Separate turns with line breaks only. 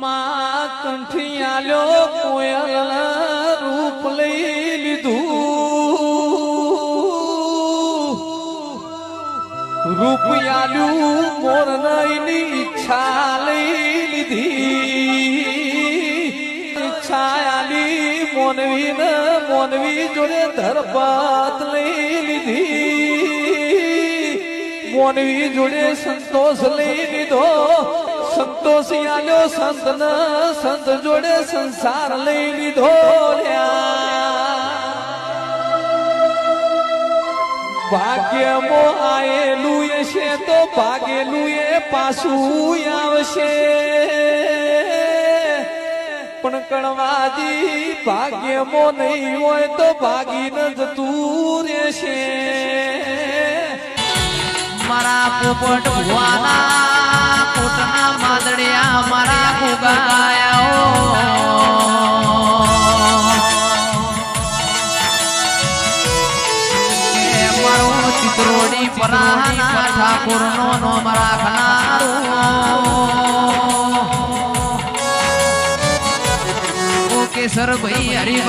માં કંઠી આલ્યો કોયલ રૂપ લઈ લીધું. રૂપિયાલું આલ્યું મોર નઈની ઈચ્છા લઈ લીધી. ઈચ્છા આલી મોનવી ને મોનવી જોડે ધરપાત લઈ લીધી. મોનવી જોડે સંતોષ લઈ લીધો. સંતોષ આલ્યો સંત ને, સંત જોડે સંસાર લઈ લીધો ભાગ્ય મો આયેલું છે તો ભાગેલું એ પાછું આવશે. પણ કણવાજી ભાગ્યમો નહીં હોય તો ભાગીને જતું રહેશે.
મારા મારા ગુગાયો. મારો ચિત્રોડી પરાના ઠાકોર નો નો મારા ખનારો કેસર ભાઈ હરી